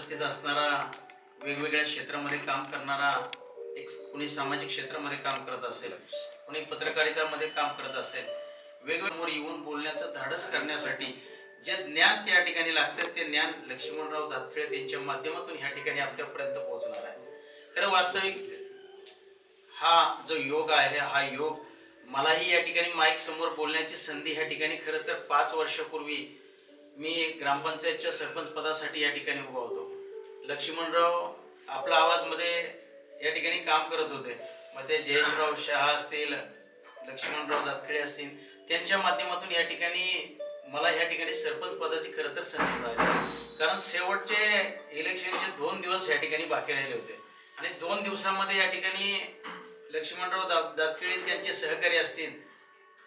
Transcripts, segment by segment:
उपस्थित असणारा वेगवेगळ्या क्षेत्रामध्ये काम करणारा एक कुणी सामाजिक क्षेत्रामध्ये काम करत असेल कुणी पत्रकारितामध्ये काम करत असेल वेगवेगळ्या येऊन बोलण्याचं धाडस करण्यासाठी जे ज्ञान त्या ठिकाणी लागतं ते ज्ञान लक्ष्मणराव दातखेळे यांच्या माध्यमातून ह्या ठिकाणी आपल्यापर्यंत पोहोचणार आहे. खरं वास्तविक हा जो योग आहे हा योग मलाही या ठिकाणी माईक समोर बोलण्याची संधी ह्या ठिकाणी खरं तर पाच वर्षापूर्वी मी ग्रामपंचायतच्या सरपंच पदासाठी या ठिकाणी उभा होतो. लक्ष्मणराव आपला आवाजमध्ये या ठिकाणी काम करत होते. मग ते जयेशराव शहा असतील लक्ष्मणराव दातखडे असतील त्यांच्या माध्यमातून या ठिकाणी मला या ठिकाणी सरपंच पदाची खरं तर संधी मिळाली. कारण शेवटचे इलेक्शनचे दोन दिवस या ठिकाणी बाकी राहिले होते. आणि दोन दिवसामध्ये या ठिकाणी लक्ष्मणराव दा दातखिळे त्यांचे सहकारी असतील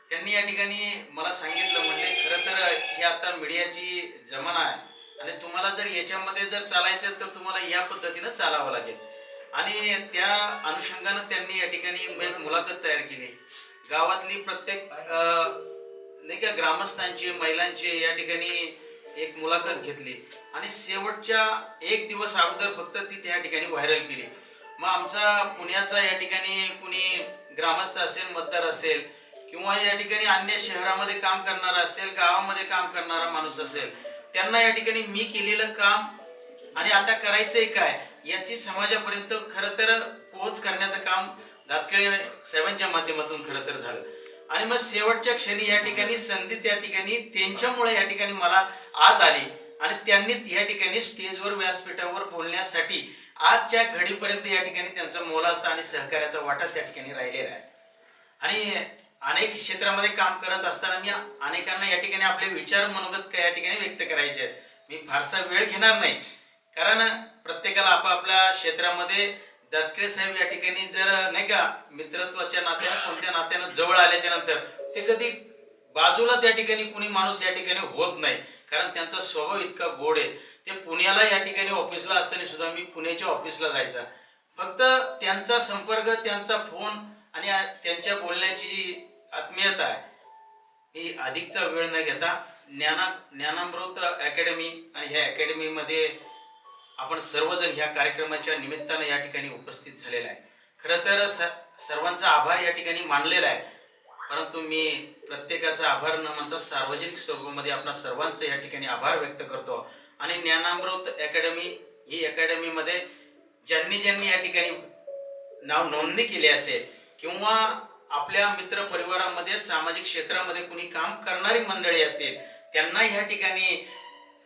त्यांनी या ठिकाणी मला सांगितलं म्हणजे खरं तर ही आता मीडियाची जमाना आहे. आणि तुम्हाला जर याच्यामध्ये जर चालायचं तर तुम्हाला या पद्धतीनं चालावं लागेल. आणि त्या अनुषंगानं त्यांनी या ठिकाणी मुलाखत तयार केली. गावातली प्रत्येक नाही का ग्रामस्थांची महिलांची या ठिकाणी एक मुलाखत घेतली. आणि शेवटच्या एक दिवस अगोदर फक्त ती त्या ठिकाणी व्हायरल केली. मग आमचा पुण्याचा या ठिकाणी कुणी ग्रामस्थ असेल मतदार असेल किंवा या ठिकाणी अन्य शहरामध्ये काम करणारा असेल गावामध्ये काम करणारा माणूस असेल त्यांना या ठिकाणी मी केलेलं काम आणि आता करायचंय काय याची समाजापर्यंत खरं तर पोहोच करण्याचं काम दातकेळे साहेबांच्या माध्यमातून खरं तर झालं. आणि मग शेवटच्या क्षणी या ठिकाणी संधी त्या ठिकाणी त्यांच्यामुळे या ठिकाणी मला आज आली आणि त्यांनी या ठिकाणी स्टेजवर व्यासपीठावर बोलण्यासाठी आजच्या घडीपर्यंत या ठिकाणी त्यांचा मोलाचा आणि सहकार्याचा वाटा त्या ठिकाणी राहिलेला आहे. आणि अनेक क्षेत्रामध्ये काम करत असताना मी अनेकांना या ठिकाणी आपले विचार मनोगत या ठिकाणी व्यक्त करायचे आहेत. मी फारसा वेळ घेणार नाही. कारण प्रत्येकाला आपापल्या क्षेत्रामध्ये दातकिळे साहेब या ठिकाणी जर नाही का मित्रत्वाच्या नात्यानं कोणत्या नात्यानं जवळ आल्याच्यानंतर ते कधी बाजूला त्या ठिकाणी कुणी माणूस या ठिकाणी होत नाही. कारण त्यांचा स्वभाव इतका गोड आहे. ते पुण्याला या ठिकाणी ऑफिसला असताना सुद्धा मी पुण्याच्या ऑफिसला जायचा. फक्त त्यांचा संपर्क त्यांचा फोन आणि त्यांच्या बोलण्याची जी आत्मीयता आहे. ही अधिकचा वेळ न घेता ज्ञाना ज्ञानामृत अकॅडमी आणि ह्या अकॅडमीमध्ये आपण सर्वजण ह्या कार्यक्रमाच्या निमित्तानं या ठिकाणी उपस्थित झालेला आहे. खरं तर स- सर्वांचा आभार या ठिकाणी मानलेला आहे. परंतु मी प्रत्येकाचा आभार न म्हणता सार्वजनिक स्वरूपामध्ये आपणा सर्वांचं या ठिकाणी आभार व्यक्त करतो. आणि ज्ञानामृत अकॅडमी ही अकॅडमीमध्ये ज्यांनी ज्यांनी या ठिकाणी नाव नोंदणी केली असेल किंवा आपल्या मित्र परिवारामध्ये सामाजिक क्षेत्रामध्ये कुणी काम करणारी मंडळी असतील त्यांना ह्या ठिकाणी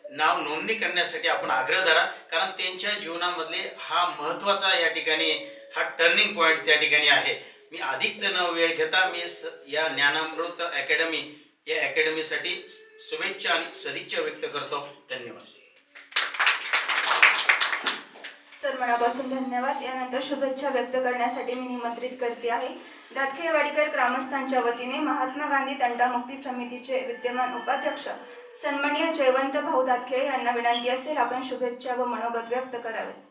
नाव नोंदणी करण्यासाठी आपण आग्रह धरा. कारण त्यांच्या जीवनामधले हा महत्त्वाचा या ठिकाणी हा टर्निंग पॉईंट त्या ठिकाणी आहे. मी अधिकच न वेळ घेता मी स- या ज्ञानामृत अकॅडमी या अकॅडमीसाठी शुभेच्छा आणि सदिच्छा व्यक्त करतो. धन्यवाद. सर मनापासून धन्यवाद. यानंतर शुभेच्छा व्यक्त करण्यासाठी मी निमंत्रित करते आहे. दातखेडवाडीकर ग्रामस्थांच्या वतीने महात्मा गांधी तंटामुक्ती समितीचे विद्यमान उपाध्यक्ष सन्माननीय जयवंत भाऊ दातखेळे यांना विनंती असेल आपण शुभेच्छा व मनोगत व्यक्त करावे.